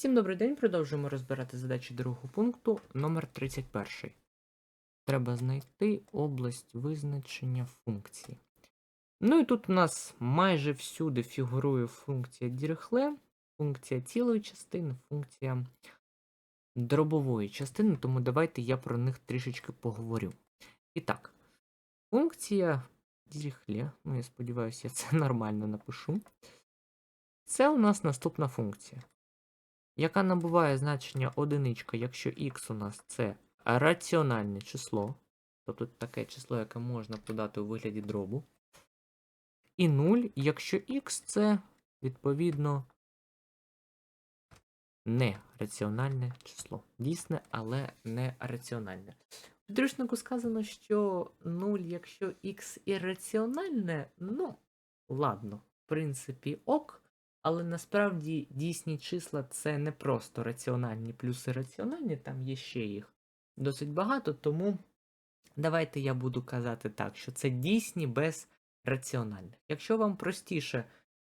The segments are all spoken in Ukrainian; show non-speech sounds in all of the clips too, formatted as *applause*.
Всім добрий день. Продовжуємо розбирати задачі другого пункту номер 31. Треба знайти область визначення функції. Ну і тут у нас майже всюди фігурує функція Дірихле, функція цілої частини, функція дробової частини, тому давайте я про них трішечки поговорю. І так, функція Дірихле, ну я сподіваюся, я це *laughs* нормально напишу. Це у нас наступна функція яка набуває значення одиничка, якщо х у нас це раціональне число, тобто таке число, яке можна подати у вигляді дробу, і 0, якщо х це, відповідно, не раціональне число. Дійсне, але не раціональне. В підручнику сказано, що 0, якщо х ірраціональне, ну, ладно, в принципі, ок. Але насправді дійсні числа це не просто раціональні плюс ірраціональні, там є ще їх досить багато, тому давайте я буду казати так, що це дійсні без раціональних. Якщо вам простіше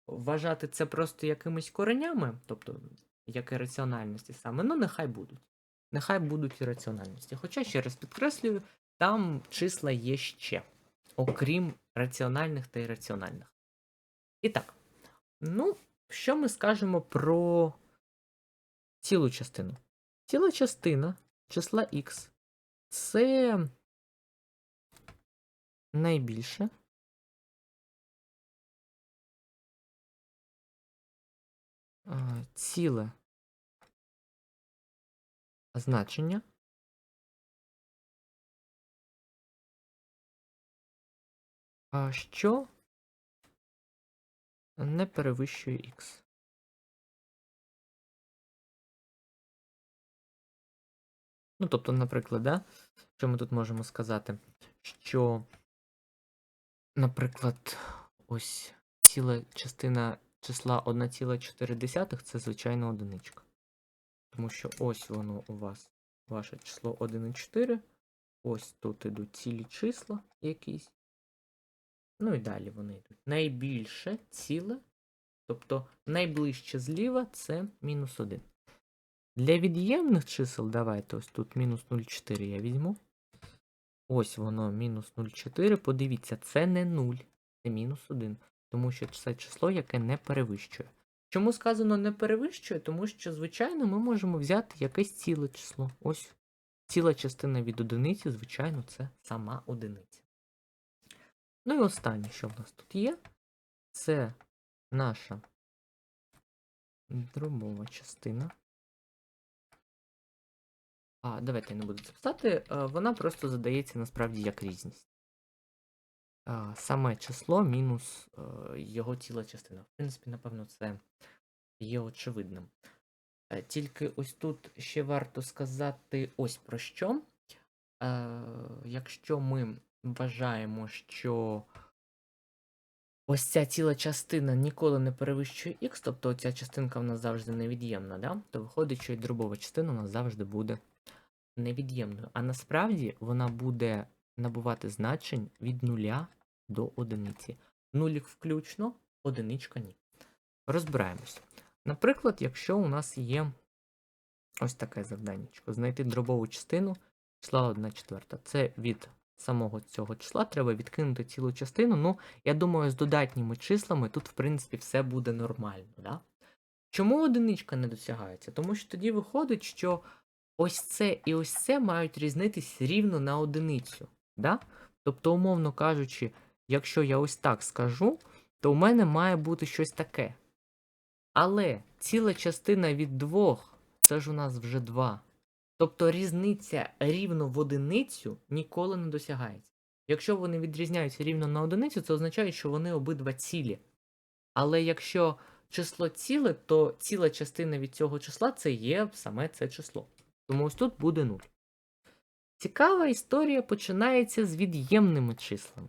вважати це просто якимись коренями, тобто як і раціональності саме, ну нехай будуть. Нехай будуть і раціональності. Хоча, ще раз підкреслюю, там числа є ще, окрім раціональних та ірраціональних. І так, ну. Що ми скажемо про цілу частину? Ціла частина числа х це найбільше. Ціле значення. А що не перевищує х. Ну, тобто, наприклад, да, що ми тут можемо сказати, що, наприклад, ось ціла частина числа 1,4 це звичайна одиничка. Тому що ось воно у вас, ваше число 1,4. Ось тут ідуть цілі числа якісь. Ну і далі вони йдуть. Найбільше ціле, тобто найближче зліва це мінус 1. Для від'ємних чисел, давайте ось тут мінус 0,4 я візьму. Ось воно мінус 0,4. Подивіться, це не 0, це мінус 1. Тому що це число, яке не перевищує. Чому сказано не перевищує? Тому що, звичайно, ми можемо взяти якесь ціле число. Ось ціла частина від одиниці, звичайно, це сама одиниця. Ну і останнє, що в нас тут є, це наша дробова частина. А, давайте я не буду це писати. Вона просто задається насправді як різність. Саме число мінус е, його ціла частина. В принципі, напевно, це є очевидним. Е, тільки ось тут ще варто сказати ось про що. Е, якщо ми вважаємо, що ось ця ціла частина ніколи не перевищує х, тобто ця частинка в нас завжди невід'ємна, да? то виходить, що і дробова частина у нас завжди буде невід'ємною. А насправді вона буде набувати значень від нуля до одиниці. Нулік включно, одиничка ні. Розбираємось. Наприклад, якщо у нас є ось таке завдання: знайти дробову частину числа 1 четверта. Це від самого цього числа треба відкинути цілу частину. Ну, я думаю, з додатніми числами тут, в принципі, все буде нормально. Да? Чому одиничка не досягається? Тому що тоді виходить, що ось це і ось це мають різнитись рівно на одиницю. Да? Тобто, умовно кажучи, якщо я ось так скажу, то у мене має бути щось таке. Але ціла частина від двох, це ж у нас вже два. Тобто різниця рівно в одиницю ніколи не досягається. Якщо вони відрізняються рівно на одиницю, це означає, що вони обидва цілі. Але якщо число ціле, то ціла частина від цього числа це є саме це число. Тому ось тут буде 0. Цікава історія починається з від'ємними числами.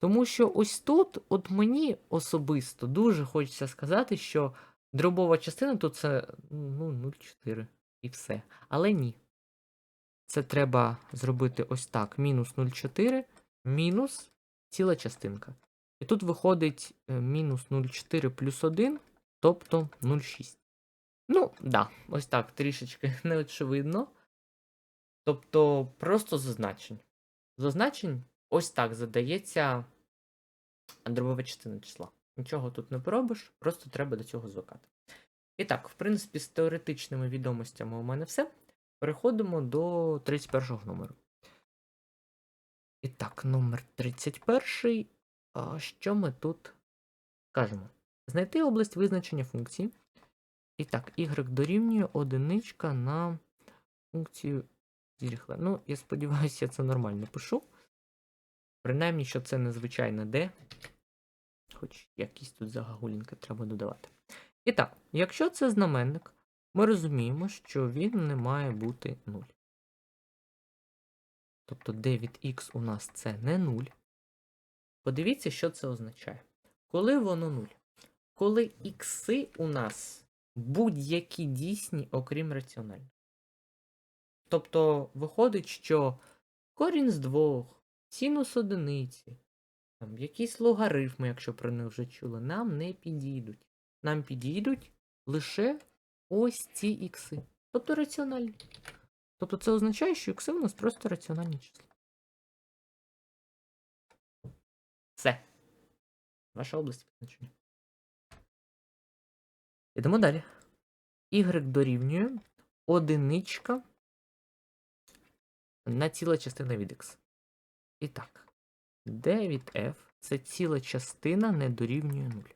Тому що ось тут, от мені особисто дуже хочеться сказати, що дробова частина тут це ну, 0,4 і все. Але ні. Це треба зробити ось так: мінус 0,4 мінус ціла частинка. І тут виходить е, мінус 0,4 плюс 1, тобто 0,6. Ну, да, ось так, трішечки *laughs* неочевидно. Тобто, просто зазначень. Зазначень ось так задається дробова частина числа. Нічого тут не поробиш, просто треба до цього звикати. І так, в принципі, з теоретичними відомостями у мене все. Переходимо до 31 номеру. І так, номер 31. А, Що ми тут кажемо? Знайти область визначення функції. І так, y дорівнює одиничка на функцію зіріхле. Ну, я сподіваюся, я це нормально пишу. Принаймні, що це незвичайне d. Хоч якісь тут загагулінки треба додавати. І так, якщо це знаменник, ми розуміємо, що він не має бути 0. Тобто d від x у нас це не 0. Подивіться, що це означає. Коли воно 0? Коли ікси у нас будь-які дійсні, окрім раціональних. Тобто виходить, що корінь з двох, синус одиниці, там, якісь логарифми, якщо про них вже чули, нам не підійдуть. Нам підійдуть лише ось ці ікси. Тобто раціональні. Тобто це означає, що ікси у нас просто раціональні числа. Все. Ваша область визначення. Ідемо далі. Y дорівнює одиничка на ціла частина від x. І так, d від f це ціла частина не дорівнює 0.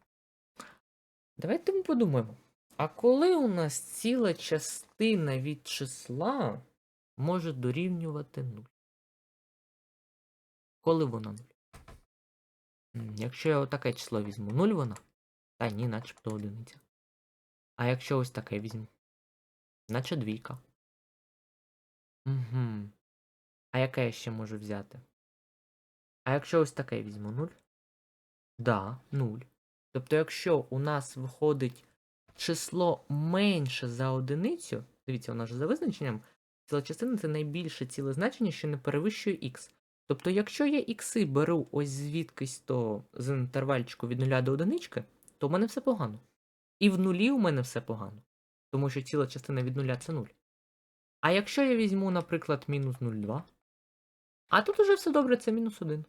Давайте ми подумаємо. А коли у нас ціла частина від числа може дорівнювати 0? Коли вона 0? Якщо я отаке число візьму, 0 вона? Та ні, начебто одиниця. А якщо ось таке візьму? Наче двійка. Угу. А яке я ще можу взяти? А якщо ось таке візьму 0? Да, 0. Тобто, якщо у нас виходить число менше за одиницю, дивіться, у нас за визначенням, ціла частина це найбільше ціле значення, що не перевищує х. Тобто, якщо я ікси беру ось звідкись то з інтервальчику від 0 до 1, то в мене все погано. І в нулі у мене все погано. Тому що ціла частина від 0 це 0. А якщо я візьму, наприклад, мінус 0,2, а тут уже все добре, це мінус 1.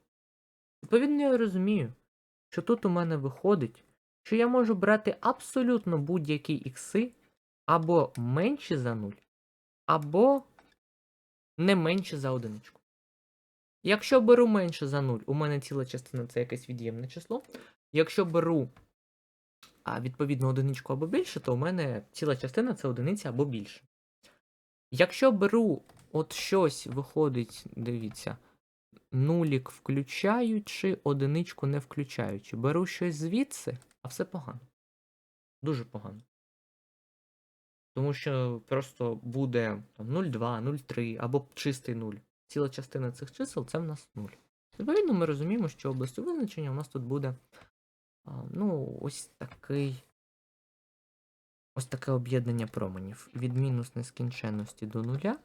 Відповідно, я розумію, що тут у мене виходить, що я можу брати абсолютно будь-які ікси або менші за 0, або не менші за одиничку. Якщо беру менше за 0, у мене ціла частина це якесь від'ємне число. Якщо беру а, відповідно одиничку або більше, то у мене ціла частина це одиниця або більше. Якщо беру от щось виходить, дивіться, нулік включаючи, одиничку не включаючи. Беру щось звідси, а все погано. Дуже погано. Тому що просто буде 0,2, 0,3 або чистий 0. Ціла частина цих чисел це в нас 0. Відповідно, ми розуміємо, що областю визначення у нас тут буде ну, ось такий. Ось таке об'єднання променів. Від мінус нескінченності до нуля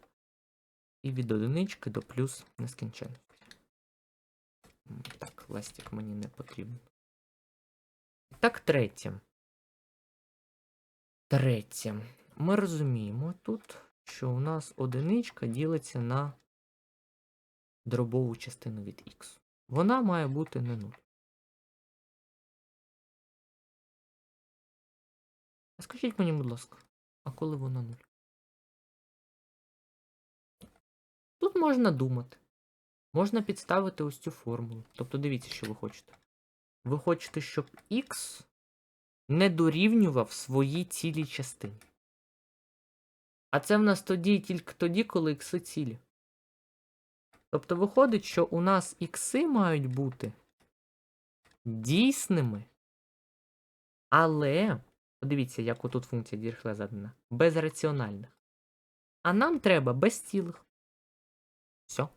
і від одинички до плюс нескінченності. Так, ластик мені не потрібен. Так, третє. Третє. Ми розуміємо тут, що у нас одиничка ділиться на дробову частину від х. Вона має бути не 0. А скажіть мені, будь ласка, а коли вона 0? Тут можна думати. Можна підставити ось цю формулу. Тобто дивіться, що ви хочете. Ви хочете, щоб х не дорівнював своїй цілій частині. А це в нас тоді тільки тоді, коли ікси цілі. Тобто виходить, що у нас ікси мають бути дійсними, але, подивіться, як отут функція Дірхле задана, безраціональних. А нам треба без цілих. Все.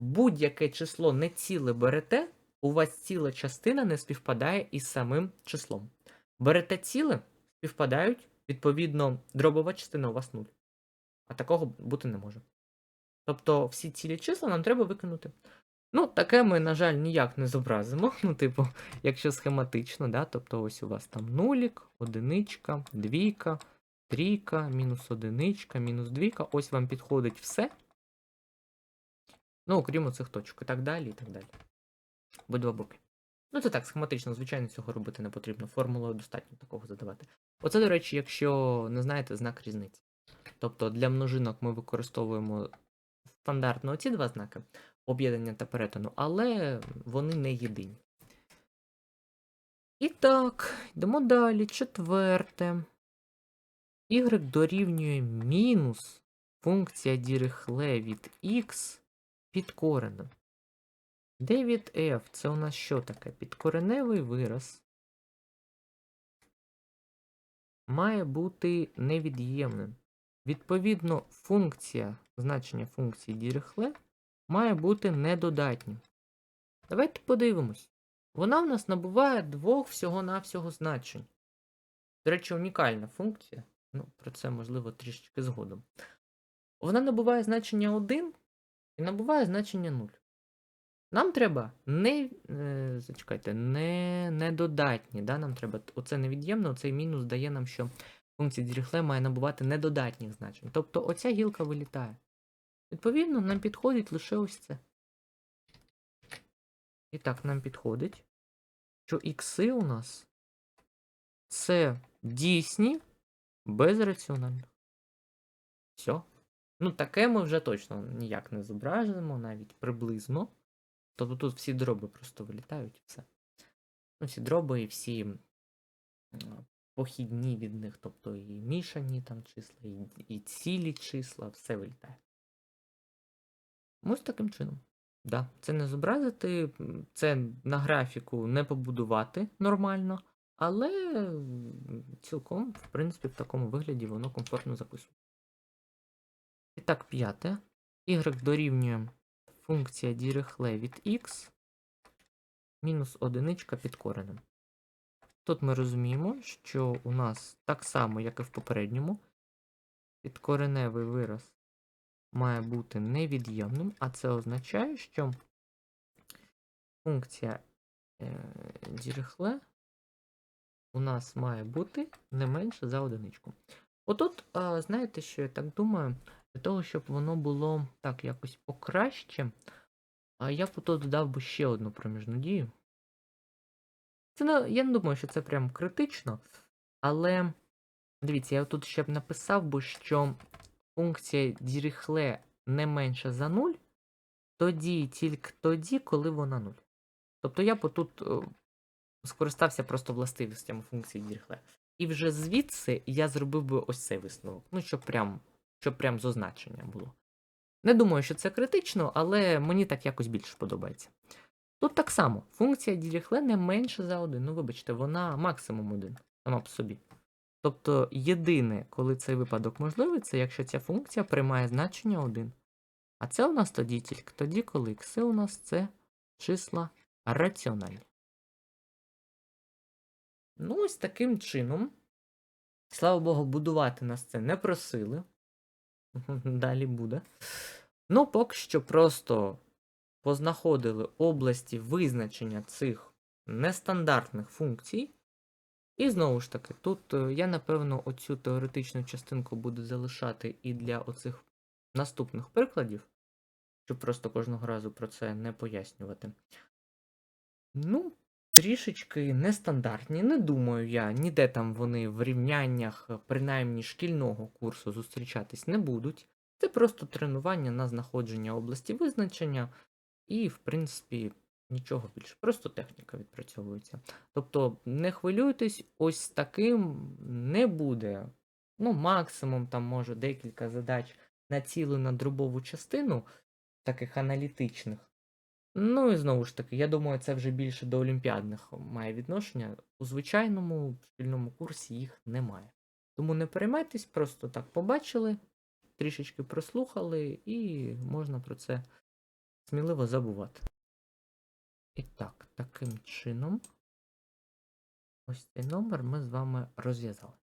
Будь-яке число не ціле берете, у вас ціла частина не співпадає із самим числом. Берете ціле, співпадають, відповідно, дробова частина у вас 0. А такого бути не може. Тобто всі цілі числа нам треба викинути. Ну, таке ми, на жаль, ніяк не зобразимо. *laughs* Ну, типу, якщо схематично, да, тобто ось у вас там нулік, одиничка, двійка, трійка, мінус одиничка, мінус двійка. Ось вам підходить все. Ну, окрім оцих точок і так далі, і так далі. Будь-два боки. Ну, це так, схематично, звичайно, цього робити не потрібно. Формулою достатньо такого задавати. Оце, до речі, якщо не знаєте знак різниці. Тобто для множинок ми використовуємо стандартно ці два знаки об'єднання та перетину, але вони не єдині. І так, йдемо далі. Четверте. Y дорівнює мінус функція дірихле від x під коренем. Де від f? Це у нас що таке? Підкореневий вираз має бути невід'ємним. Відповідно, функція, значення функції дірихле має бути недодатнім. Давайте подивимось. Вона в нас набуває двох всього-навсього значень. До речі, унікальна функція. Ну, про це можливо трішечки згодом. Вона набуває значення 1 і набуває значення 0. Нам треба не. Е, зачекайте, не недодатні. Да? Нам треба оце невід'ємне, оцей мінус дає нам, що функція Діріхле має набувати недодатніх значень. Тобто оця гілка вилітає. Відповідно, нам підходить лише ось це. І так, нам підходить, що ікси у нас це дійсні безраціонально. Все. Ну, таке ми вже точно ніяк не зображуємо, навіть приблизно. Тобто тут всі дроби просто вилітають і все. Ну, всі дроби і всі похідні від них, тобто і мішані там числа, і, і цілі числа, все вилітає. Ось таким чином. Да, це не зобразити, це на графіку не побудувати нормально, але цілком, в принципі, в такому вигляді воно комфортно записує. І так, п'яте. Y дорівнює функція дірихле від x мінус одиничка під коренем. Тут ми розуміємо, що у нас так само, як і в попередньому, підкореневий вираз має бути невід'ємним, а це означає, що функція е, дірихле у нас має бути не менше за одиничку. Отут, знаєте, що я так думаю, для того, щоб воно було так якось покраще, я б тут додав би ще одну проміжну дію. Це не, я не думаю, що це прям критично, але дивіться, я тут ще б написав би, що функція діріхле не менша за 0, тоді тільки тоді, коли вона 0. Тобто я б тут е, скористався просто властивостями функції діріхле. І вже звідси я зробив би ось цей висновок. Ну, щоб прям, щоб прям з було. Не думаю, що це критично, але мені так якось більше подобається. Тут так само, функція діріхле не менше за 1. Ну, вибачте, вона максимум 1 сама по собі. Тобто, єдине, коли цей випадок можливий, це якщо ця функція приймає значення 1. А це у нас тоді тільки тоді, коли x у нас це числа раціональні. Ну, ось таким чином. Слава Богу, будувати нас це не просили. *laughs* Далі буде. Ну, поки що просто познаходили області визначення цих нестандартних функцій. І знову ж таки, тут е, я, напевно, оцю теоретичну частинку буду залишати і для оцих наступних прикладів, щоб просто кожного разу про це не пояснювати. Ну, трішечки нестандартні. Не думаю я, ніде там вони в рівняннях, принаймні шкільного курсу, зустрічатись не будуть. Це просто тренування на знаходження області визначення, і, в принципі, нічого більше. Просто техніка відпрацьовується. Тобто, не хвилюйтесь, ось таким не буде. Ну, максимум, там, може, декілька задач націлено на дробову частину, таких аналітичних. Ну і знову ж таки, я думаю, це вже більше до олімпіадних має відношення. У звичайному шкільному курсі їх немає. Тому не переймайтесь, просто так побачили, трішечки прослухали, і можна про це сміливо забувати. І так, таким чином, ось цей номер ми з вами розв'язали.